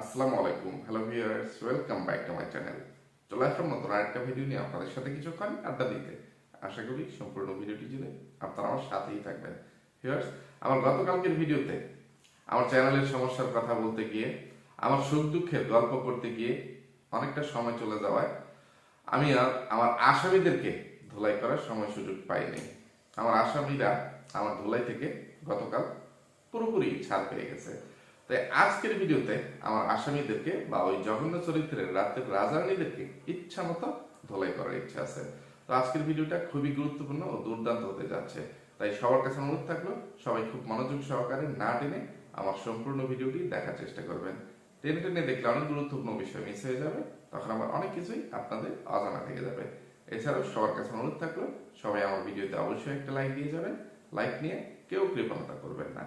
আসসালামু আলাইকুম। Hello viewers welcome back to my channel চলে আসলাম নতুন আরেকটা ভিডিও নিয়ে আপনাদের সাথে কিছুক্ষণ আড্ডা দিতে আশা করি সম্পূর্ণ ভিডিওটি জুড়ে আপনারা আমার সাথেই থাকবেন। ভিউয়ার্স আমার গতকালকের ভিডিওতে আমার চ্যানেলের সমস্যার কথা বলতে গিয়ে, আমার সুখ দুঃখের গল্প করতে গিয়ে অনেকটা সময় চলে যাওয়ায় আমি আর আমার আসামিদেরকে ধুলাই করার সময় সুযোগ পাইনি। আমার আসামিরা আমার ধুলাই থেকে গতকাল পুরোপুরি ছাড় পেয়ে গেছে। তাই আজকের ভিডিওতে আমার আসামিদেরকে বা ওই জঘন্য চরিত্রের রাতের রাজারানীদেরকে ইচ্ছা মতো ধোলাই করার ইচ্ছা আছে। তো আজকের ভিডিওটা খুবই গুরুত্বপূর্ণ ও দুর্দান্ত হতে যাচ্ছে। তাই সবার কাছে অনুরোধ থাকল, সবাই খুব মনোযোগ সহকারে না টেনে আমার সম্পূর্ণ ভিডিওটি দেখার চেষ্টা করবেন। টেনে টেনে দেখলে অনেক গুরুত্বপূর্ণ বিষয় মিস হয়ে যাবে, তখন আমার অনেক কিছুই আপনাদের অজানা থেকে যাবে। এছাড়াও সবার কাছে অনুরোধ থাকল, সবাই আমার ভিডিওতে অবশ্যই একটা লাইক দিয়ে যাবেন। লাইক নিয়ে কেউ কৃপণতা করবেন না।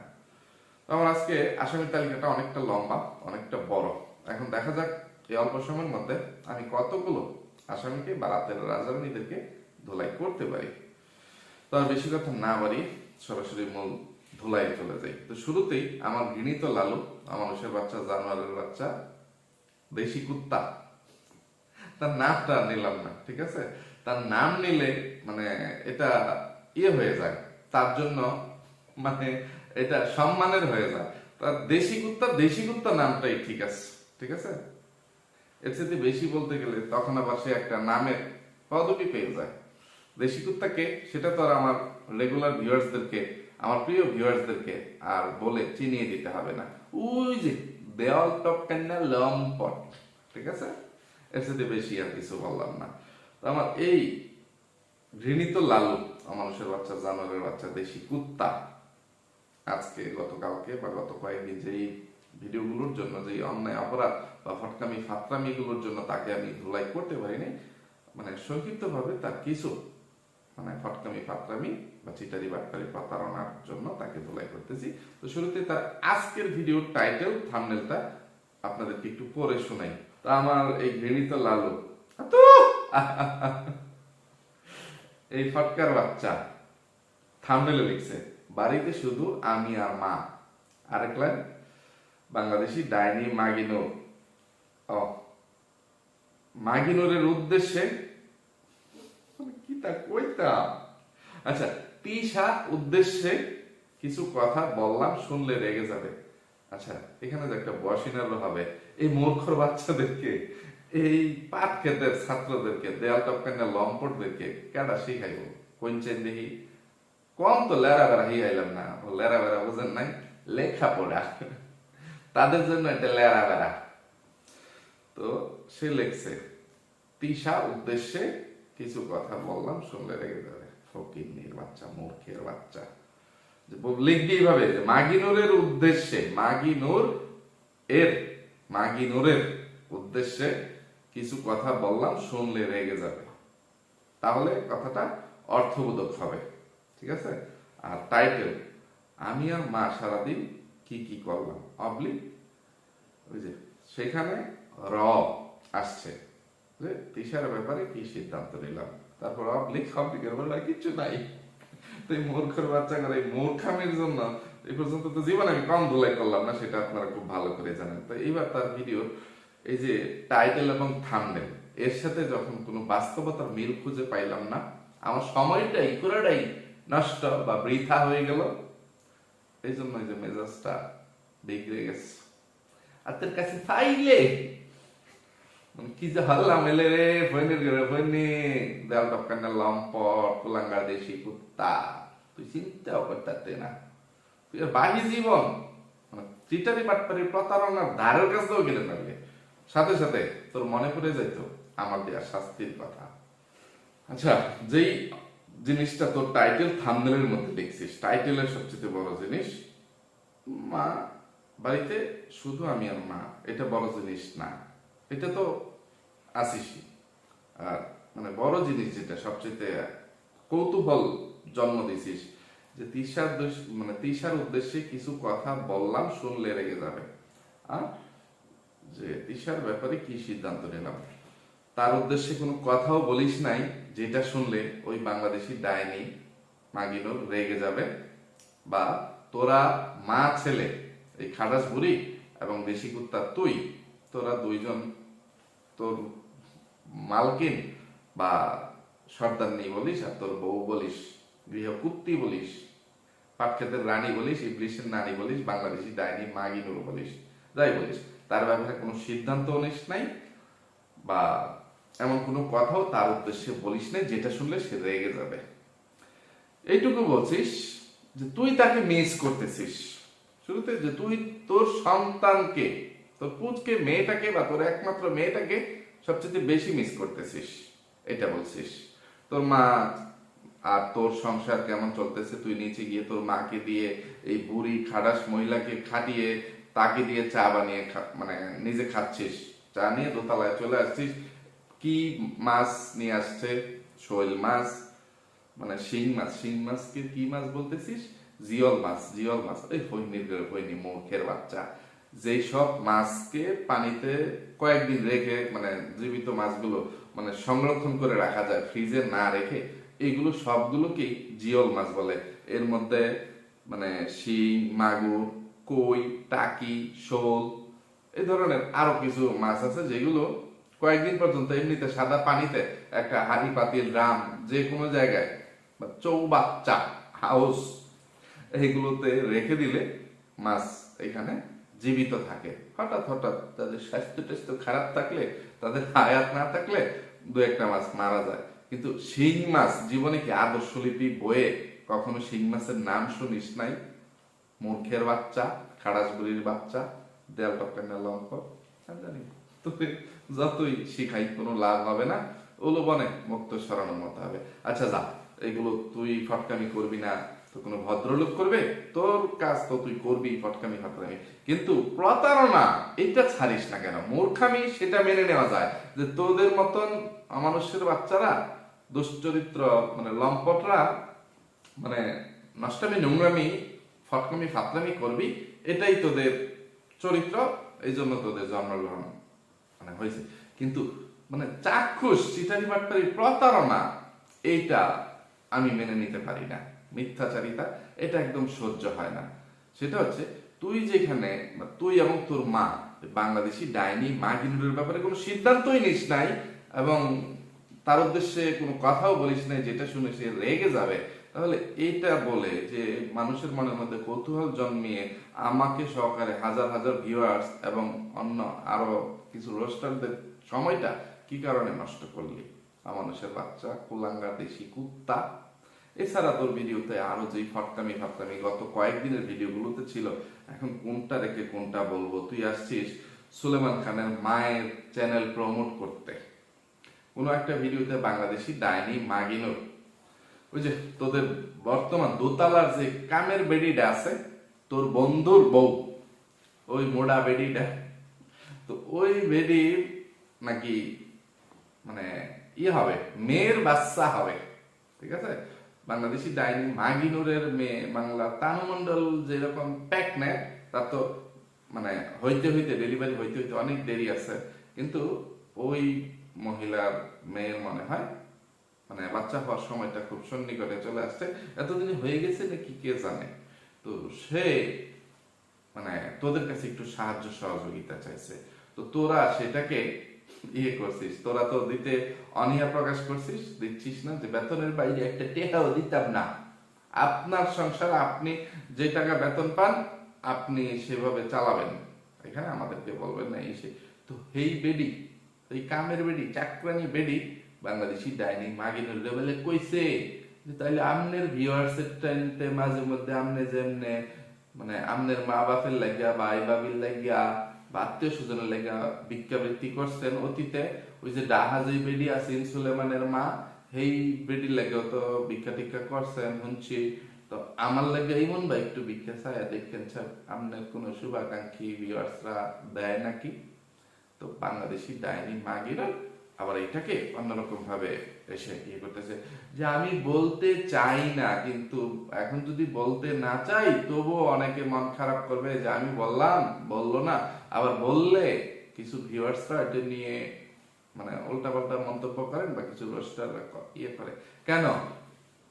আমার আজকে আসামির তালিকাটা অনেকটা লম্বা, অনেকটা বড়। এখন দেখা যাক এই অল্প সময়ের মধ্যে আমি কতগুলো আসামিকে বা রাতের রাজারানীদেরকে ধুলাই করতে পারি। তো আর বেশি কথা না বাড়ি সরাসরি মূল ধুলাই চলে যাই। তো শুরুতেই আমার ঘৃণিত লালু মানুষের বাচ্চা, জানোয়ারের বাচ্চা, দেশি কুত্তা, তার নামটা নিলাম না, ঠিক আছে? তার নাম নিলে মানে এটা ইয়ে হয়ে যায়। তার জন্য মানে এটা সম্মানের হয়ে যায়। তার দেশি কুত্তা দেশি কুত্তা নামটাই ঠিক আছে ঠিক আছে? এর সাথে বেশি বলতে গেলে তখন আবার সে একটা নামের পদবি পেয়ে যায়। দেশি কুত্তাকে সেটা তো আর আমার রেগুলার ভিউয়ার্সদেরকে আমার প্রিয় ভিউয়ার্সদেরকে আর বলে চিনিয়ে দিতে হবে না। ওই যে দেওয়াল টপ কান্না লম্পট, ঠিক আছে? এর সাথে বেশি আর কিছু বললাম না। তো আমার এই ঘৃণিত লালু মানুষের বাচ্চা, জানোয়ারের বাচ্চা, দেশি কুত্তা আজকে, গতকালকে বা গত কয়েকদিন যেই ভিডিওগুলোর জন্য যে অন্যায় অপরাধ বা ফটকামি ফাতরামি গুলোর জন্য তাকে আমি ধুলাই করতে পারিনি মানে সংক্ষিপ্ত ভাবে তার কিছু মানে ফটকামি, ফাতরামি বা চিটারি বাটকারি প্রতারণার জন্য তাকে ধুলাই করতেছি। তো শুরুতে তার আজকের ভিডিওর টাইটেল, থামনেলটা আপনাদেরকে একটু পড়ে শোনাই। তা আমার এই ঘৃণিত লালু তো এই ফটকার বাচ্চা, থামনেলে লিখছে বাড়িতে শুধু আমি আর মা। আরেক লাইন, বাংলাদেশি ডাইনি মাগিনোর ও, মাগিনোরের উদ্দেশ্যে? কি তা কইতা আচ্ছা তিশা উদ্দেশ্যে কিছু কথা বললাম, শুনলে রেগে যাবে। আচ্ছা এখানে যে একটা বসিনার হবে, এই মূর্খর বাচ্চাদেরকে, এই পাট ক্ষেতের ছাত্রদেরকে, দেয়াল টপকান্না লম্পটদেরকে, কেডা শিখাইব? কোনচেন দেখি? কম তো লেরা বেড়া হিয়াইলাম না। ও লেরা বেড়া বুঝেন নাই, লেখা পড়া তাদের জন্য এটা লেরা বেড়া তো, সে লেখছে, তিশা উদ্দেশ্যে কিছু কথা বললাম, শুনলে রেগে যাবে। ফকিন্নির বাচ্চা, মূর্খের বাচ্চা। যে ব- এইভাবে, যে মাগিনুরের উদ্দেশ্যে মাগিনুর এর মাগিনুরের উদ্দেশ্যে কিছু কথা বললাম, শুনলে রেগে যাবে। তাহলে কথাটা অর্থবোধক হবে। ঠিক আছে? আর টাইটেল আমি আর মা সারাদিন কি কি করলাম? অবলি, ওই যে সেখানে র আসছে। যে তিসার ব্যাপারে কি সিদ্ধান্ত নিলাম? তারপর অবলিক কমপ্লিকের বলে আর কিচ্ছু নাই। তো এই মূর্খের বাচ্চা এই মূর্খামির জন্য এই পর্যন্ত তো জীবনে আমি কম ধুলাই করলাম না, সেটা আপনারা খুব ভালো করে জানেন। তো এইবার তার ভিডিও এই যে টাইটেল এবং থামনেল এর সাথে যখন কোনো বাস্তবতার মিল খুঁজে পাইলাম না, আমার সময়টাই, পুরোটাই নষ্ট বা বৃথা হয়ে গেল, এই জন্য যে মেজাজটা বিগড়ে গেছে। আর তোর কাছে চাইলে মানে কি যে হাল্লাম এলে রে ফৈনের ঘরে ফৈনি দেয়াল টপকান্না লম্পট কুলাঙ্গা দেশি কুত্তা, তুই চিন্তাও করতে না। তুই বাহি জীবন মানে চিটারি পাটপারি প্রতারণার ধারের কাছেও গেলে রে। সাথে সাথে তোর মনে পড়ে যাইতো, আমার দেওয়া শাস্তির কথা। আচ্ছা যেই জিনিসটা তোর টাইটেল থামনেলের মধ্যে দেখছিস। টাইটেলের সবচেয়ে বড় জিনিস, মা, বাড়িতে শুধু আমি আর মা, এটা বড় জিনিস না। এটা তো আসিসই। আর মানে বড় জিনিস যেটা, সবচেয়ে কৌতূহল জন্ম দিছিস, যে তিসার মানে তিসার উদ্দেশ্যে কিছু কথা বললাম, শুনলে রেগে যাবে। আর যে তিসার ব্যাপারে কি সিদ্ধান্ত নিলাম? তার উদ্দেশ্যে কোনো কথাও বলিস নাই, যেটা শুনলে ওই বাংলাদেশি ডাইনি মাগিনুর রেগে যাবে। বা তোরা মা ছেলে, এই খাটাস বুড়ি এবং দেশি কুত্তা তুই, তোরা দুইজন তোর মালকিন বা সর্দারনি বলিস আর তোর বউ বলিস, গৃহকুত্তি বলিস, পাটক্ষেতের রানী বলিস ইবলিশের নারী বলিস, বাংলাদেশি ডাইনি মাগিনুর বলিস, যাই বলিস, তার ব্যাপারে কোনো সিদ্ধান্ত নিস নাই বা এমন কোনো কথাও তার উদ্দেশ্যে বলিস না, যেটা শুনলে সে রেগে যাবে। এইটুকু বলছিস যে তুই তাকে মিস করতেছিস। শুরুতে যে তুই তোর সন্তানকে, তোর পুচকে মেয়েটাকে বা তোর একমাত্র মেয়েটাকে সবচেয়ে বেশি মিস করতেছিস। এটা বলছিস। তোর মা আর তোর সংসার কেমন চলতেছে? তুই নিচে গিয়ে তোর মাকে দিয়ে এই বুড়ি খাটাস মহিলাকে খাটিয়ে, তাকে দিয়ে চা বানিয়ে মানে নিজে খাচ্ছিস। চা নিয়ে দোতলায় চলে আসছিস। কি মাছ নিয়ে আসছে? শৈল মাছ মানে শিং মাছ, শিং মাছকে কি মাছ বলতেছিস? জিয়ল মাছ জিয়ল মাছ। এই ফৈনির ফৈনি মূর্খের বাচ্চা। যেই সব মাছকে পানিতে কয়েকদিন রেখে মানে জীবিত মাছগুলো মানে সংরক্ষণ করে রাখা যায়, ফ্রিজে না রেখে এইগুলো সবগুলোকেই জিয়ল মাছ বলে। এর মধ্যে মানে শিং, মাগুর, কই, টাকি, শোল এই ধরনের আরও কিছু মাছ আছে যেগুলো কয়েকদিন পর্যন্ত এমনিতে সাদা পানিতে একটা হাড়ি পাতিল রাম যে কোনো জায়গায়, বা চৌবাচ্চা, হাউস এইগুলোতে রেখে দিলে মাছ এখানে জীবিত থাকে। হঠাৎ হঠাৎ তাদের স্বাস্থ্য টেস্ট খারাপ থাকলে, তাদের আয়াত না থাকলে দু একটা মাছ মারা যায়। কিন্তু শিং মাছ জীবনে কি আদর্শ লিপি বইয়ে কখনো শিং মাছের নাম শুনিস নাই? মূর্খের বাচ্চা খাড়াসগুলির বাচ্চা, দেয়াল টপকা আমি জানি। তোকে যতই শিখাই, কোনো লাভ হবে না। ওগুলো বনে মুক্ত সরানোর মতো হবে। আচ্ছা যা, এগুলো তুই ফটকামি করবি না, তো কোনো ভদ্রলোক করবে? তোর কাজ তো তুই করবি, ফটকামি ফটকামি। কিন্তু প্রতারণা, এটা ছাড়িস না কেন? মূর্খামি, সেটা মেনে নেওয়া যায়। যে তোদের মতন অমানুষের বাচ্চারা, দুশ্চরিত্র মানে লম্পটরা মানে নষ্টামি, নোংরামি, ফটকামি, ফাতলামি করবি, এটাই তোদের চরিত্র এই জন্য তোদের জন্মগ্রহণ। মানে হয়েছে। কিন্তু মানে চাক্ষুষ চিটারি বাট্টারি প্রতারণা, এইটা আমি মেনে নিতে পারি না। মিথ্যাচারিতা, এটা একদম সহ্য হয় না। সেটা হচ্ছে, তুই যেখানে তুই এবং তোর মা, বাংলাদেশি ডাইনি মা গিনুরের ব্যাপারে কোনো সিদ্ধান্তই নিস নাই এবং তার উদ্দেশ্যে কোনো কথাও বলিস নাই যেটা শুনে সে রেগে যাবে। তাহলে এইটা বলে যে মানুষের মনের মধ্যে কৌতূহল জন্মিয়ে আমাকে সহকারে হাজার হাজার ভিউয়ার্স এবং অন্য আরও কিছু রোস্টারদের সময়টা কি কারণে নষ্ট করলি? মানুষের বাচ্চা কুলাঙ্গা দেশি কুত্তা। এছাড়া তোর ভিডিওতে আরও যেই ফটকামি ফটকামি গত কয়েকদিনের ভিডিওগুলোতে ছিল, এখন কোনটা রেখে কোনটা বলব? তুই আসছিস সুলেমান খানের মায়ের চ্যানেল প্রমোট করতে। কোনো একটা ভিডিওতে বাংলাদেশি ডাইনি মাগিনুর ওই যে তোদের বর্তমান দোতলার যে কামের বেডিটা আছে, তোর বন্ধুর বউ, ওই মোড়া বেডিটা। তো ওই বেডি নাকি মানে ইয়ে হবে, মেয়ের বাচ্চা হবে, ঠিক আছে? বাংলাদেশি ডাইনি মাগিনুরের মেয়ে, বাংলা তানুমন্ডল যেরকম প্যাক নেয় তার তো মানে হইতে হইতে ডেলিভারি হইতে হইতে অনেক দেরি আছে। কিন্তু ওই মহিলার মেয়ের মনে হয় মানে বাচ্চা হওয়ার সময়টা খুব সন্নিকটে চলে আসছে। এতদিন হয়ে গেছে নাকি কে জানে? তো সে মানে তোদের কাছে একটু সাহায্য সহযোগিতা চাইছে। তো তোরা সেটাকে ইয়ে করছিস, তোরা তো দিতে অনিয়া প্রকাশ করছিস, দিচ্ছিস না যে বেতনের বাইরে একটা টেকাও দিতাম না। আপনার সংসার আপনি যে টাকা বেতন পান, আপনি সেভাবে চালাবেন। এখানে আমাদেরকে বলবেন না, এই সে তো এই বেডি, এই কামের বেডি, চাকরানি বেডি বাংলাদেশি ডাইনিং মাগিনের লেভেলে কইছে যে তাইলে আমনের ভিউয়ার্সের টাইমতে মাঝে মধ্যে আমনে যেমনে মানে আমনের মা বাপের লাগিয়া ভাই বাবির লাগিয়া বা আত্মীয় স্বজনের লাগিয়া ভিক্ষাবৃত্তি করছেন অতীতে। ওই যে ডাহাজি বেডি আছেন সুলেমানের মা, সেই বেডির লাগেও তো ভিক্ষা টিক্ষা করছেন শুনছি তো আমার লাগে ইমন ভাই একটু ভিক্ষা চায় দেখেন আপনার কোন শুভাকাঙ্ক্ষী ভিউয়ার্সরা দেয় নাকি? তো বাংলাদেশি ডাইনি মাগিরা আবার এটাকে অন্যরকম ভাবে এসে ইয়ে করতেছে যে আমি বলতে চাই না, কিন্তু এখন যদি বলতে না চাই, তবুও অনেকে মন খারাপ করবে যে আমি বললাম, বলল না। আবার বললে কিছু ভিউয়ার্সরা এটা নিয়ে মানে উল্টা পাল্টা মন্তব্য করেন বা কিছু ইয়ে করে। কেন?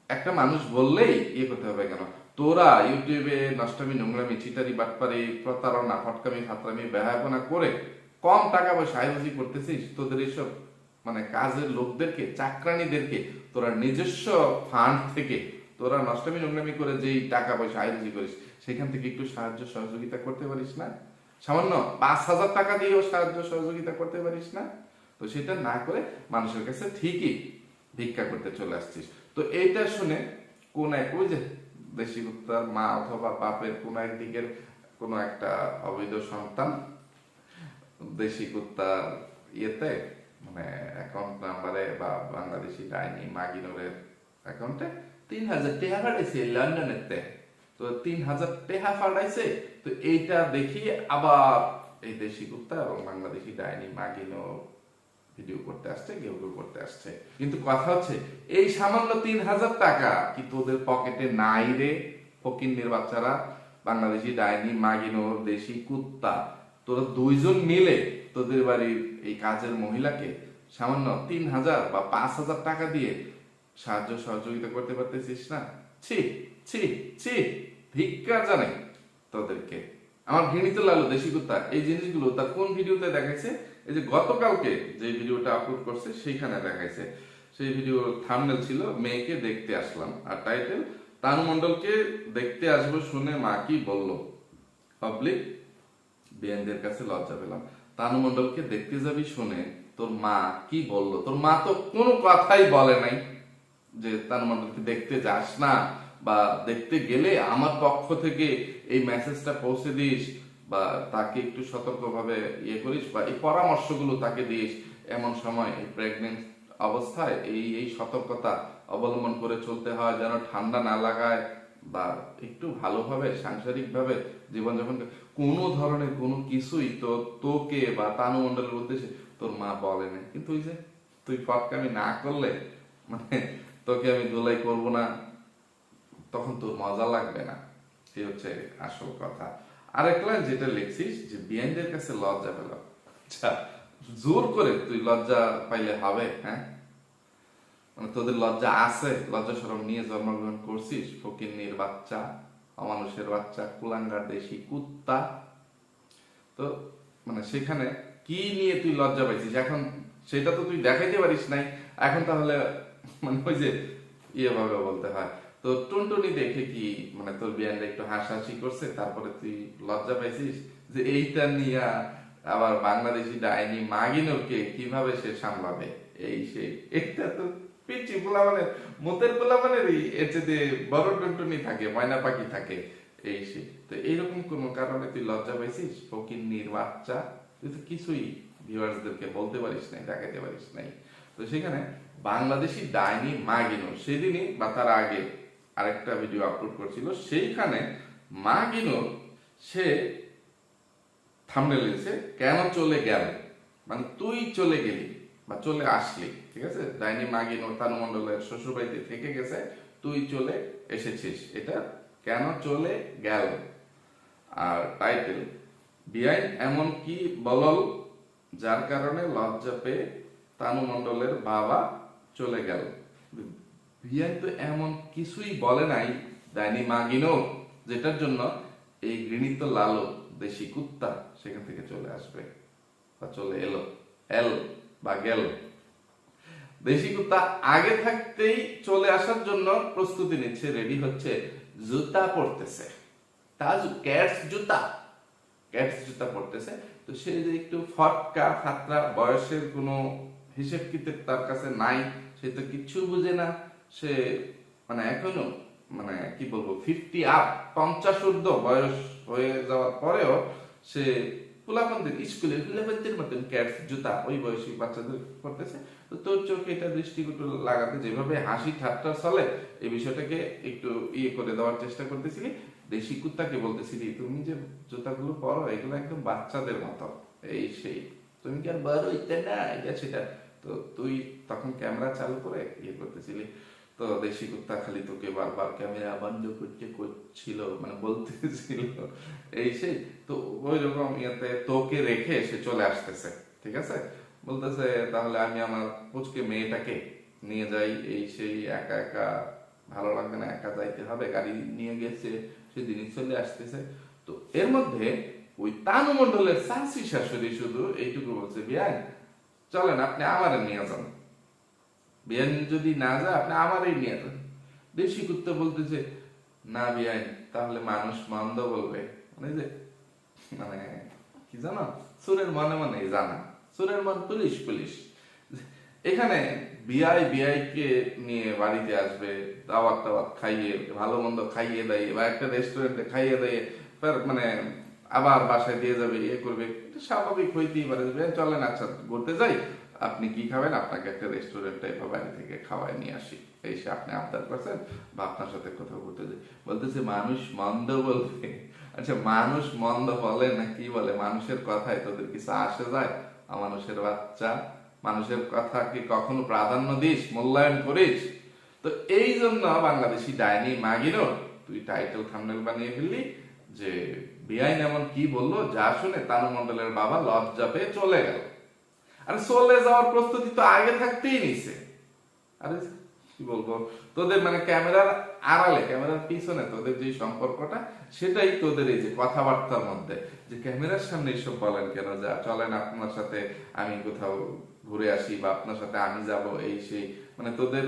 একটা মানুষ বললেই ইয়ে করতে হবে কেন? তোরা ইউটিউবে নষ্টামি, নোংরামি চিটারি বাটপারি, প্রতারণা, ফটকামি, ফাতরামি ব্যয়াপনা করে কম টাকা পয়সা আয়োজি করতেছিস, তোদের এইসব মানে কাজের লোকদেরকে চাকরানিদেরকে তোরা নিজস্ব ফান্ড থেকে, তোরা নষ্টামি নোংরামি করে যেই টাকা পয়সা আয়োজি করিস, সেখান থেকে একটু সাহায্য সহযোগিতা করতে পারিস না? সামান্য পাঁচ হাজার টাকা দিয়েও সাহায্য সহযোগিতা করতে পারিস না? তো সেটা না করে মানুষের কাছে ঠিকই ভিক্ষা করতে চলে আসছিস। তো এইটা শুনে কোন এক ওই যে দেশি কুত্তার মা অথবা বাপের কোন একদিকের কোন একটা অবৈধ সন্তান দেশি কুত্তার ইয়েতে মানে অ্যাকাউন্ট নাম্বারে বা বাংলাদেশি ডাইনি মাগিনোরের অ্যাকাউন্টে তিন হাজার টেহা পাঠাইছে লন্ডনেতে। তো তিন হাজার টেহা ফাটাইছে তো এইটা দেখি আবার এই দেশি কুত্তা এবং বাংলাদেশি ডাইনি মাগিনো ভিডিও করতে আসছে কেউ কেউ করতে আসছে। কিন্তু কথা হচ্ছে, এই সামান্য তিন হাজার টাকা কি তোদের পকেটে নাই রে ফকিন্নির বাচ্চারা? বাংলাদেশি ডাইনি মাগিনোর দেশি কুত্তা, তোরা দুইজন মিলে তোদের বাড়ির এই কাজের মহিলাকে সামান্য তিন হাজার বা পাঁচ হাজার টাকা দিয়ে সাহায্য সহযোগিতা করতে পারতেছিস না? ছি ছি ছি, ভিক্ষা জানাই তোদেরকে। আমার ঘৃণিত লালো দেশি কুত্তা এই জিনিসগুলো তার কোন ভিডিওতে দেখাইছে? এই যে গতকালকে যে ভিডিওটা আপলোড করছে, সেইখানে দেখাইছে। সেই ভিডিও থামনেল ছিল, মেয়েকে দেখতে আসলাম। আর টাইটেল তানু মন্ডলকে দেখতে আসব শুনে মা কি বলল? পাবলিক বিয়ানদের কাছে লজ্জা পেলাম। তানু মণ্ডলকে দেখতে যাবি, শুনে তোর মা কি বলল? তোর মা তো কোনো কথাই বলে নাই যে তানু মণ্ডলকে দেখতে যাস না বা দেখতে গেলে আমার পক্ষ থেকে এই মেসেজটা পৌঁছে দিস বা তাকে একটু সতর্কভাবে ইয়ে করিস বা এই পরামর্শগুলো তাকে দিস। এমন সময় এই প্রেগনেন্ট অবস্থায় এই এই সতর্কতা অবলম্বন করে চলতে হয় যেন ঠান্ডা না লাগায়। বা একটু ভালোভাবে, সাংসারিকভাবে জীবনযাপন কোনো ধরনের কোনো কিছুই তো তোকে বা তানু মণ্ডলের উদ্দেশ্যে তোর মা বলে না কিন্তু ওই যে তুই ফটকামি না করলে মানে তোকে আমি দোলাই করব না, তখন তোর মজা লাগবে না। সে হচ্ছে আসল কথা। আরেকলা যেটা লিখছিস যে বিয়াইনদের কাছে লজ্জা পেল। আচ্ছা জোর করে তুই লজ্জা পাইলে হবে হ্যাঁ? মানে তোদের লজ্জা আছে, লজ্জা সরম নিয়ে জন্মগ্রহণ করছিস, ফকিন্নির বাচ্চা, অমানুষের বাচ্চা, কুলাঙ্গার দেশি কুত্তা। তো মানে সেখানে কি নিয়ে তুই লজ্জা পাইছিস? এখন সেটা তো তুই দেখাইতে পারিস নাই। এখন তাহলে মানে ওই যে ইয়ে ভাবে বলতে হয়। তো টুনটুনি দেখে কি মানে তোর বিয়ানটা একটু হাসাহাসি করছে, তারপরে তুই লজ্জা পাইছিস? যে এইটা নিয়ে আবার বাংলাদেশি ডাইনি মাগিনোকে কীভাবে সে সামলাবে? এই সেই এটা তো পিচি পোলা মানে মুতের পোলা মানে এর চেয়ে বড় টুনটুনি থাকে, ময়না পাখি থাকে, এই সে, তো এইরকম কোন কারণে তুই লজ্জা পাইছিস? ফকির বাচ্চা? তুই তো কিছুই ভিউয়ার্সদেরকে বলতে পারিস নাই দেখাতে পারিস নাই। তো সেখানে বাংলাদেশি ডাইনি মাগিনো সেদিনই বা তার আগে আরেকটা ভিডিও আপলোড করছিল, সেইখানে মাগিনো সে থামনেল লিখছে, কেন চলে গেল? মানে তুই চলে গেলি বা চলে আসলি। ঠিক আছে? ডাইনি মাগিনো মণ্ডলের শ্বশুর বাড়িতে থেকে গেছে, তুই চলে এসেছিস। এটা কেন চলে গেল? আর টাইটেল বিআইন এমন কি বলল যার কারণে লজ্জা পেয়ে তানু মণ্ডলের বাবা চলে গেল? বিআইন তো এমন কিছুই বলে নাই ডাইনি মাগিনো যেটার জন্য এই ঘৃণিত লালো দেশি কুত্তা সেখান থেকে চলে আসবে বা চলে এলো। এল বা গেল। দেশি কুত্তা আগে থাকতেই চলে আসার জন্য প্রস্তুতি নিচ্ছে রেডি হচ্ছে, জুতা পরতেছে। তাজ ক্যাটস জুতা। ক্যাটস জুতা পরতেছে। তো সে যে একটু ফটকা, ফাতরা, বয়সের কোনো হিসেব কিতেব তার কাছে নাই, সে তো কিচ্ছু বুঝে না। সে মানে এখনও মানে কি বলব ফিফটি আপ পঞ্চাশ ঊর্ধ্ব বয়স হয়ে যাওয়ার পরেও সে পোলাপনদের স্কুলে মতন ক্যাটস জুতা, ওই বয়সী বাচ্চাদের করতেছে তো তোর চোখে এটা লাগাতে যেভাবে হাসি ঠাট্টা চলে এই বিষয়টাকে একটু ইয়ে করে দেওয়ার চেষ্টা করতেছিলি দেশি কুত্তাকে বলতেছিলি, তুমি যে জুতাগুলো পরো, এগুলো একদম বাচ্চাদের মতো। এই সেই। তুমি কি আর বড় হইতে না এটা সেটা। তো তুই তখন ক্যামেরা চালু করে ইয়ে করতেছিলি। তো দেশি কুত্তা খালি তোকে বারবার ক্যামেরা বন্ধ করতে করছিল মানে বলতেছিল। এই সেই, তো ওই রকম ইয়েতে তোকে রেখে সে চলে আসতেছে, ঠিক আছে? বলতেছে, তাহলে আমি আমার পুচকে মেয়েটাকে নিয়ে যাই, এই সেই একা একা ভালো লাগবে না, একা যাইতে হবে, গাড়ি নিয়ে গেছে সেদিনই চলে আসতেছে। তো এর মধ্যে ওই তানু মন্ডলের শাশি শাশুড়ি শুধু এইটুকু বলছে, বিয়ান, চলেন, আপনি আমার নিয়ে যান। বিয়ান যদি না যায় আপনি আমারই নিয়ে যান দেশি কুত্তা বলতেছে না বিয়ান তাহলে মানুষ মন্দ বলবে। মানে যে মানে কি জানো? সুরের মনে মনে জানা। সুরের মন পুলিশ পুলিশ। এখানে বিআই বিআই কে নিয়ে বাড়িতে আসবে দাওয়াত টাওয়াত খাইয়ে ভালো মন্দ খাইয়ে দেয় বা একটা রেস্টুরেন্টে খাইয়ে দেয় মানে আবার বাসায় দিয়ে যাবে ইয়ে করবে। স্বাভাবিক হইতেই পারে যে, "ভাই, চলেন আচ্ছা ঘুরতে যাই। আপনি কি খাবেন? আপনাকে একটা রেস্টুরেন্টে বা বাড়ি থেকে খাওয়াই নিয়ে আসি। এই সে আপনি আবদার করছেন বা আপনার সাথে কোথাও ঘুরতে যাই। বলতেছে, মানুষ মন্দ বলতে। আচ্ছা মানুষ মন্দ বলে না কি বলে? মানুষের কথায় তোদের কিছু আসে যায়? মানুষের বাচ্চা? মানুষের কথা কি কখনো প্রাধান্য দিস? মূল্যায়ন করিস? তো এই জন্য বাংলাদেশি ডাইনি মাগিরও তুই টাইটেল থামনেল বানিয়ে ফেললি যে, বেআইন এমন কি বলল? যা শুনে তানু মন্ডলের বাবা লজ্জা পেয়ে চলে গেল। আরে চলে যাওয়ার প্রস্তুতি তো আগে থাকতেই নিছে। আরে কি বলব? তোদের মানে ক্যামেরার আড়ালে, ক্যামেরার পিছনে তোদের যে সম্পর্কটা, সেটাই তোদের এই যে কথাবার্তার মধ্যে। যে ক্যামেরার সামনে এইসব বলেন কেন? যা চলেন আপনার সাথে আমি কোথাও ঘুরে আসি বা আপনার সাথে আমি যাব এই সেই। মানে তোদের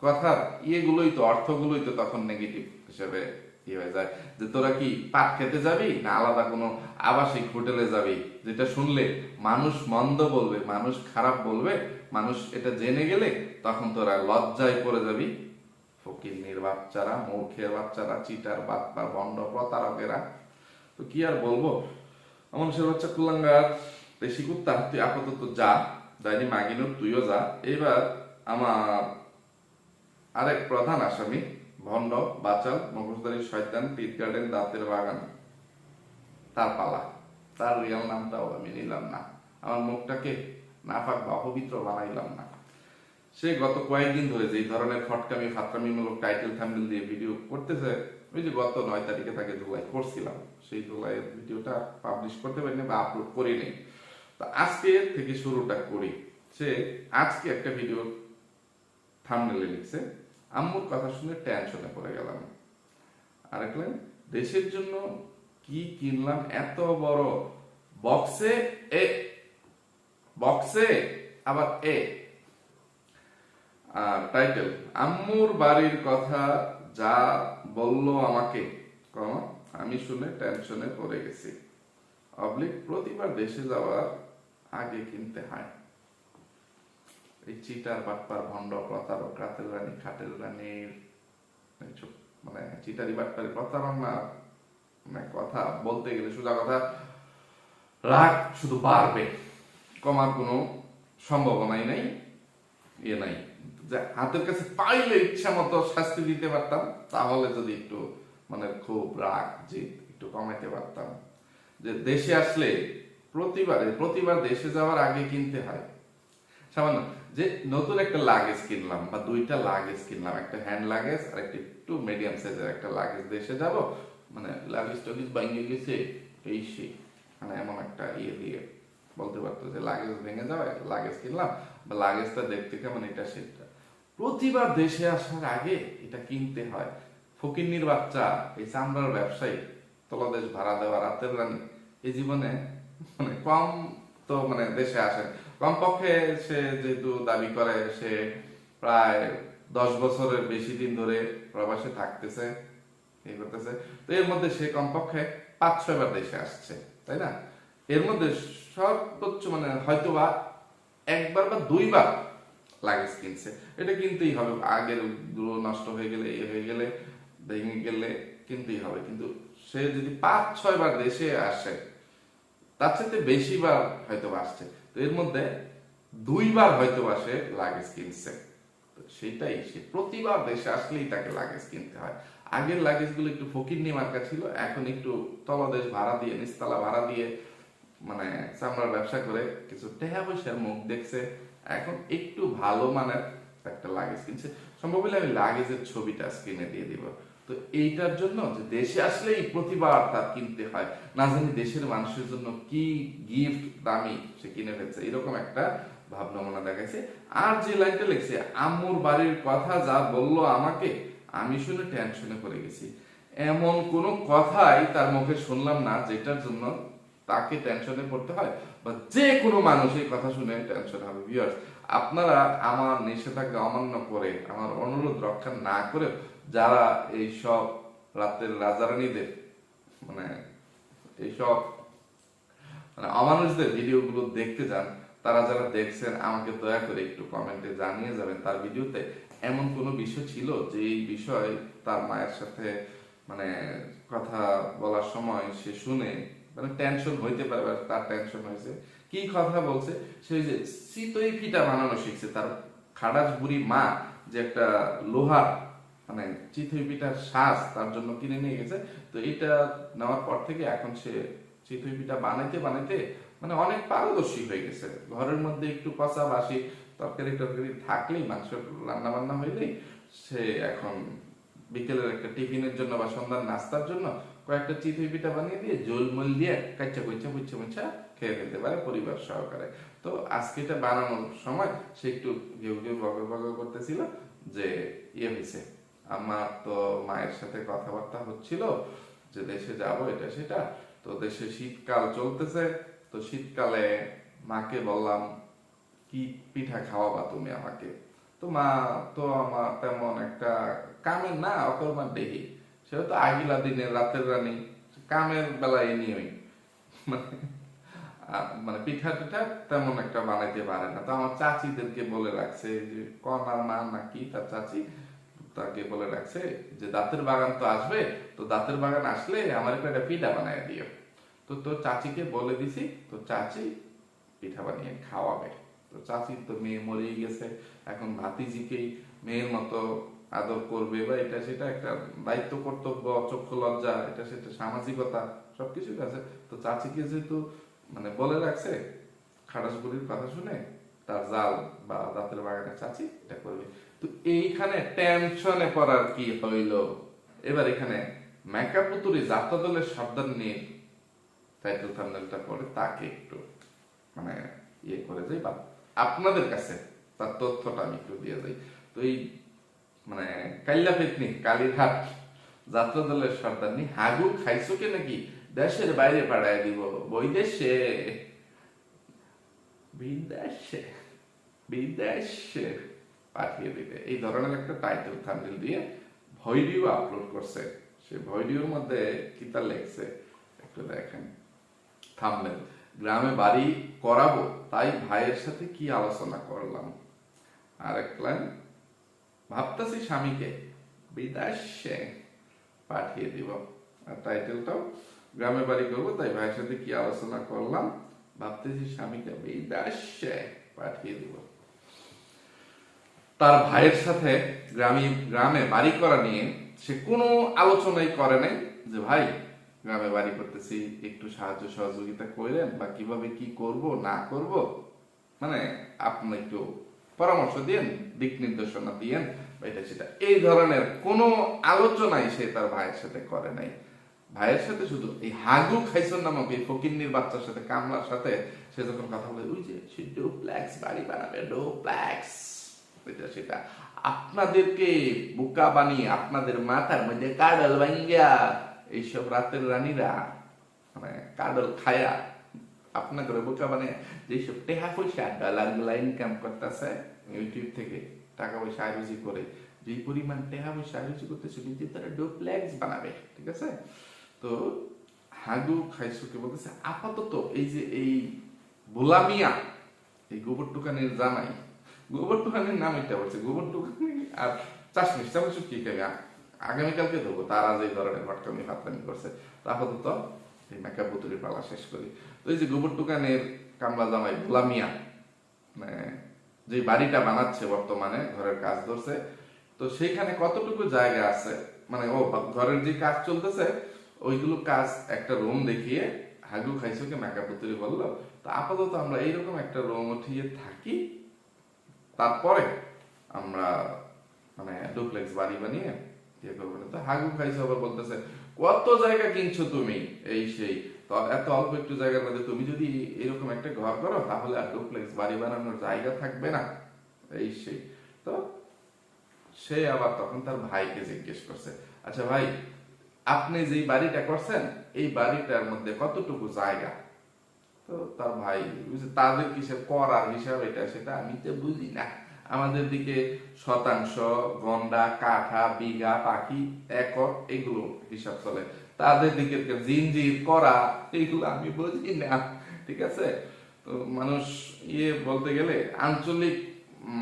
কথার ইয়েগুলোই তো, অর্থগুলোই তো তখন নেগেটিভ হিসেবে কি হয়ে যায়? যে তোরা কি পাট খেতে যাবি না আলাদা কোনো আবাসিক হোটেলে যাবি? যেটা শুনলে মানুষ মন্দ বলবে, মানুষ খারাপ বলবে, মানুষ এটা জেনে গেলে তখন তোরা লজ্জায় পড়ে যাবি। ফকিরনির বাচ্চারা মূর্খের বাচ্চারা চিটার বাচ্চা বন্ড প্রতারকেরা। তো কি আর বলব? মানুষের বাচ্চা কুলাঙ্গার, দেশি কুত্তা, তুই আপাতত যা, যাইনি মাগিনো তুইও যা। এবার আমার আরেক প্রধান আসামি ভণ্ড, বাচাল, মুখোশধারী, শয়তান টিট গার্ডেন দাঁতের বাগান, তার পালা। তার রিয়াল নামটাও আমি নিলাম না। আমার মুখটাকে নাফাক বা অপবিত্র বানাইলাম না। সে গত কয়েকদিন ধরে যে ধরনের ফটকামি ফাটকামিমূলক টাইটেল থাম্বনেল দিয়ে ভিডিও করতেছে, ওই যে গত নয় তারিখে তাকে ধুলাই করছিলাম। সেই ধুলাইয়ের ভিডিওটা পাবলিশ করতে পারিনি বা আপলোড করিনি। তো আজকে থেকে শুরুটা করি। সে আজকে একটা ভিডিও থামনেলে লিখছে। আম্মুর কথা শুনে টেনশনে পড়ে গেলাম। আর লাইন দেশের জন্য কি কিনলাম এত বড়? বক্সে এ বক্সে আবার এ। আর টাইটেল আম্মুর বাড়ির কথা যা বলল আমাকে আমি শুনে টেনশনে পড়ে গেছি। অবলিক প্রতিবার দেশে যাওয়ার আগে কিনতে হয়। এই চিটার বাটপার ভণ্ড প্রতারক, রাতের রানী, খাটের রানীর এইসব মানে চিটারি, বাটপারি প্রতারণা মানে কথা বলতে গেলে সোজা কথা, রাগ শুধু বাড়বে। কমার কোনো সম্ভাবনাই নাই ইয়ে নাই। যে হাতের কাছে পাইলে ইচ্ছা মতো শাস্তি দিতে পারতাম, তাহলে যদি একটু মানে খুব রাগ জিত একটু কমাইতে পারতাম। যে দেশে আসলে প্রতিবারে, প্রতিবার দেশে যাওয়ার আগে কিনতে হয়। সামান্য যে নতুন একটা লাগেজ কিনলাম বা দুইটা লাগেজ কিনলাম, একটা হ্যান্ড লাগেজ আর একটা একটু মিডিয়াম সাইজের একটা লাগেজ দেশে যাব। মানে লাগেজ টাগেজ ভাঙে গেছে, এই সেই মানে এমন একটা ইয়ে দিয়ে বলতে পারতো যে লাগেজ ভেঙে যাবে লাগেজ কিনলাম বা লাগেজটা দেখতে কেমন এটা সেটা। প্রতিবার দেশে আসার আগে এটা কিনতে হয়। ফকিন্নির বাচ্চা, এই চামড়ার ব্যবসায়ী, তলাদেশ ভাড়া দেওয়া রাতের রানী, এই জীবনে মানে কম তো মানে দেশে আসেন। কমপক্ষে সে যেহেতু দাবি করে, সে প্রায় দশ বছরের বেশি দিন ধরে প্রবাসে থাকতেছে এই করতেছে। তো এর মধ্যে সে কমপক্ষে পাঁচ ছয় বার দেশে আসছে, তাই না? এর মধ্যে সর্বোচ্চ মানে হয়তো বা একবার বা দুইবার লাগেজ কিনছে। এটা কিনতেই হবে, আগেরগুলো নষ্ট হয়ে গেলে, এ হয়ে গেলে, ভেঙে গেলে কিনতেই হবে। কিন্তু সে যদি পাঁচ ছয় বার দেশে আসে, তার সাথে বেশি বার হয়তো আসছে। তো এর মধ্যে দুইবার হয়তো বা সে লাগেজ কিনছে। তো সেটাই, সে প্রতিবার দেশে আসলেই তাকে লাগেজ কিনতে হয়। আগের লাগেজগুলো একটু ফকির মার্কা ছিল, এখন একটু তলদেশ ভাড়া দিয়ে নিস্তালা ভাড়া দিয়ে মানে চামড়ার ব্যবসা করে কিছু টেহা পয়সার মুখ দেখছে, এখন একটু ভালো মানের একটা লাগেজ কিনছে। সম্ভব হলে আমি লাগেজের ছবিটা স্ক্রিনে দিয়ে দিব। তো এইটার জন্য যে দেশে আসলেই প্রতিবার তার কিনতে হয়। না জানি দেশের মানুষের জন্য কি গিফট দামি সে কিনে ফেলছে, এরকম একটা ভাবনা মনে দেখাইছে। আর যে লাইনটা লিখছে, আম্মুর বাড়ির কথা যা বলল আমাকে, আমি শুনে টেনশনে পড়ে গেছি। এমন কোনো কথাই তার মুখে শুনলাম না, যেটার জন্য তাকে টেনশনে পড়তে হয়। বা যে কোনো মানুষ এই কথা শুনে টেনশন হবে ভিউয়ার্স আপনারা আমার নিষেধাজ্ঞা অমান্য করে, আমার অনুরোধ রক্ষা না করে যারা এই সব রাতের রাজারানীদের মানে এইসব মানে অমানুষদের ভিডিওগুলো দেখতে যান, তারা যারা দেখছেন, আমাকে দয়া করে একটু কমেন্টে জানিয়ে যাবেন। তার ভিডিওতে এমন কোনো বিষয় ছিল যে এই বিষয় তার মায়ের সাথে মানে কথা বলার সময় সে শুনে মানে টেনশন হইতে পারে তার টেনশন হয়েছে, কি কথা বলছে? সে যে চিতই ফিটা বানানো শিখছে। তার খাড়াস বুড়ি মা যে একটা লোহার মানে চিতই পিঠার শ্বাস তার জন্য কিনে নিয়ে গেছে। তো এটা নেওয়ার পর থেকে এখন সে চিতই পিঠা বানাইতে বানাইতে মানে অনেক পারদর্শী হয়ে গেছে। ঘরের মধ্যে একটু কষা বাসি তরকারি টরকারি থাকলেই, মাংস রান্না বান্না হইলেই সে এখন বিকেলের একটা টিফিনের জন্য বা সন্ধ্যার নাস্তার জন্য কয়েকটা চিতই পিঠা বানিয়ে দিয়ে জলমল দিয়ে কাচ্চা কুচ্চা মুচ্ছা মুচ্ছা খেয়ে ফেলতে পারে পরিবার সহকারে। তো আজকে এটা বানানোর সময় সে একটু ঘেউ ঘেউ বগ বগ করতেছিল যে ইয়ে হয়েছে আমার তো মায়ের সাথে কথাবার্তা হচ্ছিল যে দেশে যাব, এটা সেটা। তো দেশে শীতকাল চলতেছে, তো শীতকালে মাকে বললাম, কি পিঠা খাওয়াবা তুমি আমাকে? তো মা তো আমার তেমন একটা কামের না, অকর্মার দেহি। সে তো আগিলা দিনে, রাতের রানী, কামের বেলায় নিয়েই। মানে মানে পিঠা টিঠা তেমন একটা বানাইতে পারে না। তো আমার চাচিদেরকে বলে রাখছে যে কনার মা নাকি তার চাচি? তাকে বলে রাখছে যে দাঁতের বাগান তো আসবে, তো দাঁতের বাগান আসলে আমার একটু একটা পিঠা বানায় দিও। তো তোর চাচিকে বলে দিছি তো চাচি পিঠা বানিয়ে খাওয়াবে। তো চাচি তো মেয়ে মরেই গেছে, এখন ভাতিজিকেই মেয়ের মতো আদর করবে বা এটা সেটা একটা দায়িত্ব, কর্তব্য চক্ষু লজ্জা, এটা সেটা সামাজিকতা সবকিছু আছে। তো চাচিকে যেহেতু মানে বলে রাখছে খাটাসগুলির কথা শুনে তার জাল বা দাঁতের বাগানের চাচি এটা করবে। তো এইখানে টেনশনে পড়ার কি হইল? এবার এখানে মেকআপ পুতুরি যাত্রা দলের সাবধান নিয়ে টাইটেল পড়ে, তাকে একটু মানে ইয়ে করে যাই বা আপনাদের কাছে তার তথ্যটা আমি একটু দিয়ে যাই তো এই মানে কাল্লা কালীঘাট দলের হাগু খাইছো কে নাকি দেশের বাইরে পাঠায় দিব? বৈদেশে। বিদেশে বিদেশে। পাঠিয়ে দিবে। এই ধরনের একটা টাইটেল থাম্বনেল দিয়ে ভিডিও আপলোড করছে। সে ভিডিওর মধ্যে কি তা লেখছে? একটু দেখেন। থাম্বনেল গ্রামে বাড়ি করাবো, তাই ভাইয়ের সাথে কি আলোচনা করলাম? আর এক লাইন ভাবতেছি স্বামীকে বিদেশে পাঠিয়ে দিব। আর টাইটেলটাও গ্রামে বাড়ি করব, তাই ভাইয়ের সাথে কি আলোচনা করলাম? ভাবতেছি স্বামীকে বিদেশে পাঠিয়ে দিব। তার ভাইয়ের সাথে গ্রামে গ্রামে বাড়ি করা নিয়ে সে কোনো আলোচনাই করে নাই যে, ভাই, গ্রামে বাড়ি করতেছি, একটু সাহায্য সহযোগিতা করেন বা কীভাবে কি করব, না করব? মানে আপনি একটু পরামর্শ দিয়েন, দিক নির্দেশনা দিয়েন। এটা সেটা, এই ধরনের কোনো আলোচনাই সে তার ভাইয়ের সাথে করে নাই। ভাইয়ের সাথে শুধু এই হাগু খাইসন নামক এই ফকিন্নির বাচ্চার সাথে, কামলার সাথে সে যখন কথা বলে, ওই যে, সে ডোপ্লেক্স বাড়ি বানাবে ডোপ্লেক্স এটা সেটা আপনাদেরকে বোকা বানিয়ে আপনাদের মাথার মধ্যে কাডল ভাঙ্গিয়া এইসব রাতের রানীরা মানে কাডল খায়া আপনাদের বোকা বানিয়ে যেসব টেহা পয়সা ডলারগুলা ইনকাম করতেছে ইউটিউব থেকে টাকা পয়সা আয়োজি করে যে পরিমাণ টেহা পয়সা আয়োজি করতেছে কিন্তু তারা ডোপ্লেক্স বানাবে ঠিক আছে তো হাগু খাইসুকে বলতেছে আপাতত এই যে এই বোলামিয়া এই গোবর টুকানির জামাই গোবর টুকানির নাম এটা বলছে গোবর টুকানি আর চাষমিস চাষমিস কি খাবে আগামীকালকে ধরবো তার এই ধরনের ভটকামি ফাতলামি করছে, তা আপাতত এই মেকআপ বুতুরির পালা শেষ করি। তো এই যে গোবর টুকানের কামলা জামাই বোলামিয়া মানে যে বাড়িটা বানাচ্ছে বর্তমানে, ঘরের কাজ ধরছে, তো সেইখানে কতটুকু জায়গা আছে? মানে ও ঘরের যে কাজ চলতেছে, ওইগুলো কাজ একটা রুম দেখিয়ে হাগু খাইছোকে মেকআপ পুতুরি বলল। তো আপাতত আমরা এইরকম একটা রুম উঠিয়ে থাকি। তারপরে আমরা মানে ডুপ্লেক্স বাড়ি বানিয়ে ইয়ে করব না। তো হাগু খাইছো আবার বলতেছে, কত জায়গা কিনছো তুমি? এই সেই। এত অল্প একটু জায়গার মধ্যে তুমি যদি এরকম একটা ঘর করো, তাহলে আর ডুপ্লেক্স বাড়ি বানানোর জায়গা থাকবে না। এই সেই। তো সে আবার তখন তার ভাইকে জিজ্ঞেস করছে আচ্ছা ভাই, আপনি যেই বাড়িটা করছেন, এই বাড়িটার মধ্যে কতটুকু জায়গা? তো তার ভাই তাদের কিসের করার হিসাব এটা, সেটা আমি তো বুঝি না। আমাদের দিকে শতাংশ, গন্ডা কাঠা বিঘা, পাখি, একর, এগুলো হিসাব চলে। তাদের দিকে জিনজির করা এগুলো আমি বুঝি না, ঠিক আছে? তো মানুষ ইয়ে বলতে গেলে আঞ্চলিক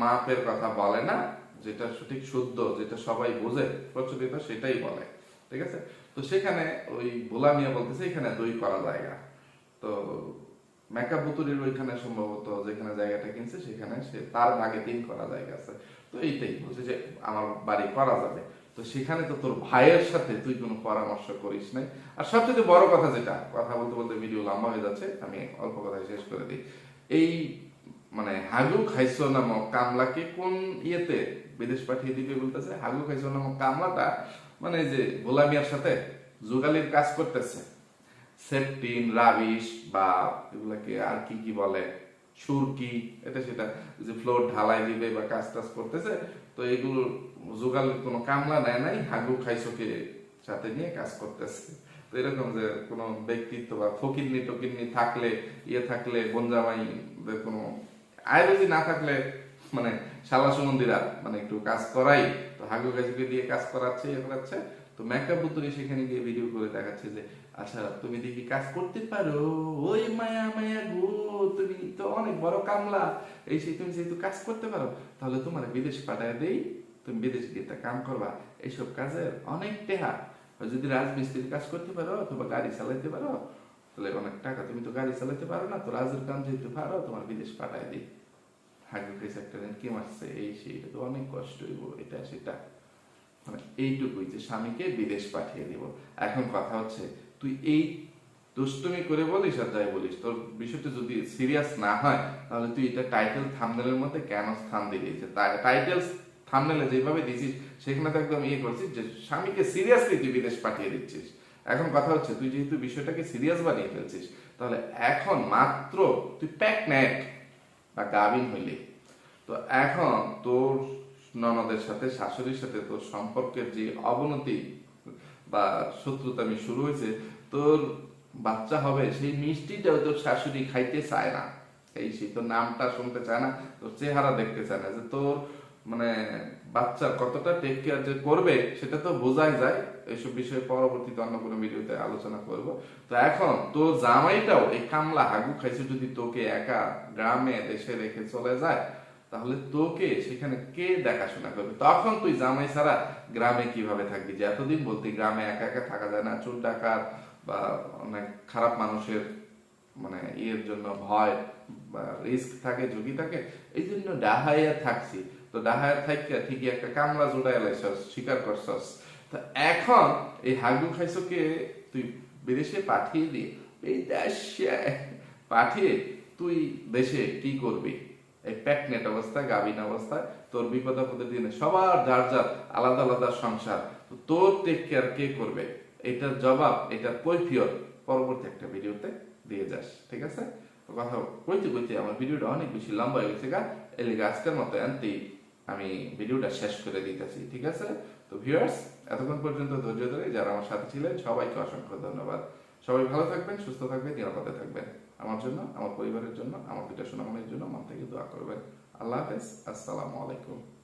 মাপের কথা বলে না, যেটা সঠিক শুদ্ধ, যেটা সবাই বোঝে, প্রচলিত সেটাই বলে, ঠিক আছে? তো সেখানে ওই ভোলা মিয়া বলতেছে, এখানে দই করা জায়গা। তো মেকআপ বুতুরির ওইখানে সম্ভবত যেখানে জায়গাটা কিনছে, সেখানে সে তার ভাগে তিন করা জায়গা আছে। তো এইটাই বলছে যে, আমার বাড়ি করা যাবে। তো সেখানে তো তোর ভাইয়ের সাথে তুই কোনো পরামর্শ করিস নাই। আর সবচেয়ে বড় কথা যেটা, কথা বলতে বলতে ভিডিও লম্বা হয়ে যাচ্ছে, আমি অল্প কথায় শেষ করে দিই। এই মানে হাগু খাইছো নামক কামলাকে কোন ইয়েতে বিদেশ পাঠিয়ে দিবে বলতেছে? হাগু খাইছো নামক কামলাটা মানে যে গোলামিয়ার সাথে যোগালির কাজ করতেছে। সেপটিন রাবিশ বা এগুলাকে আর কি কি বলে? সুরকি, এটা সেটা যে ফ্লোর ঢালাই দিবে বা কাজ টাজ করতেছে, তো এগুলো যোগালের কোনো কামলা নেয় নাই, হাগু খাইছোকে সাথে নিয়ে কাজ করতেছে। তো এরকম যে কোনো ব্যক্তিত্ব বা ফকিরনি টকিরনি থাকলে ইয়ে থাকলে বনজামাই কোনো আয়োজি না থাকলে মানে শালা সুমন্দিরা মানে একটু কাজ করাই, তো হাগু গাছুকে দিয়ে কাজ করাচ্ছে ইয়ে করাচ্ছে তো মেকআপ বুতুরি সেখানে গিয়ে ভিডিও করে দেখাচ্ছে যে আচ্ছা তুমি দেখি কাজ করতে পারো? ওই মায়া মায়া গো, তুমি তো অনেক বড় কামলা। এই সেই তুমি যেহেতু কাজ করতে পারো, তাহলে তোমার বিদেশ পাঠায় দেই। তুমি বিদেশ গিয়ে তা কাম করবা। এইসব কাজের অনেক টেহা। যদি রাজমিস্ত্রির কাজ করতে পারো অথবা গাড়ি চালাইতে পারো, তাহলে অনেক টাকা। তুমি তো গাড়ি চালাতে পারো না, তো রাজের কাম যেহেতু পারো, তোমার বিদেশ পাঠায় দিই। হাগু কেস একটা কি মারছে এই সেই, এটা তো অনেক কষ্ট এটা সেটা। মানে এইটুকুই যে স্বামীকে বিদেশ পাঠিয়ে দিব। এখন কথা হচ্ছে, তুই এই দুষ্টুমি করে বলিস আর যাই বলিস, তোর বিষয়টা যদি সিরিয়াস না হয়, তাহলে তুই এটা টাইটেল থামনেলের মধ্যে কেন স্থান দিলি যে টাইটেল থামনেলে যেভাবে দিছিস, সেখানে তো একদম ইয়ে করছিস যে স্বামীকে সিরিয়াসলি তুই বিদেশ পাঠিয়ে দিচ্ছিস। এখন কথা হচ্ছে, তুই যেহেতু বিষয়টাকে সিরিয়াস বানিয়ে ফেলছিস, তাহলে এখন মাত্র তুই প্যাক নেক বা গাভিন হইলি। তো এখন তোর ননদের সাথে, শাশুড়ির সাথে তোর সম্পর্কের যে অবনতি বা শত্রুতামি শুরু হয়েছে, তোর বাচ্চা হবে, সেই মিষ্টিটাও তোর শাশুড়ি খাইতে চায় না। এই সেই তোর নামটা শুনতে চায় না, তোর চেহারা দেখতে চায় না। যে তোর মানে বাচ্চার কতটা টেক কেয়ার যে করবে, সেটা তো বোঝাই যায়। এইসব বিষয়ে পরবর্তীতে অন্য কোনো ভিডিওতে আলোচনা করব। তো এখন তোর জামাইটাও এই কামলা হাগু খাইছে, যদি তোকে একা গ্রামে, দেশে রেখে চলে যায় তাহলে তোকে সেখানে কে দেখাশোনা করবে? তখন তুই জামাই ছাড়া গ্রামে কীভাবে থাকবি? যে এতদিন বলতে গ্রামে একা একা থাকা যায় না, চুল ডাকার বা অনেক খারাপ মানুষের মানে ইয়ের জন্য ভয় বা রিস্ক থাকে, ঝুঁকি থাকে, এই জন্য ডাহাইয়া থাকছি। তো ডাহাইয়া থাকতে ঠিকই একটা কামলা জোড়াই লাইছস স্বীকার করছস। তো এখন এই হাগু খাইছকে তুই বিদেশে পাঠিয়ে দিয়ে এই দেশে পাঠিয়ে তুই দেশে কি করবি? এই প্যাকনেট অবস্থায়, গাভিন অবস্থায়, তোর বিপদ আপদের দিনে সবার যার যার আলাদা আলাদা সংসার। তোর টেক কেয়ার কে করবে? এটার জবাব, এটার কৈফিয়ত পরবর্তী একটা ভিডিওতে দিয়ে যাস, ঠিক আছে? কথা কইতে কইতে আমার ভিডিওটা অনেক বেশি লম্বা হয়ে গেছে, গা। এলিগে আজকের মতো আনতেই আমি ভিডিওটা শেষ করে দিতেছি, ঠিক আছে? তো ভিউয়ার্স এতক্ষণ পর্যন্ত ধৈর্য ধরে যারা আমার সাথে ছিলেন, সবাইকে অসংখ্য ধন্যবাদ। সবাই ভালো থাকবেন, সুস্থ থাকবেন, নিরাপদে থাকবেন। আমার জন্য, আমার পরিবারের জন্য, আমার পিতা সুনামের জন্য মন থেকে দোয়া করবেন। আল্লাহ হাফেজ। আসসালামু আলাইকুম।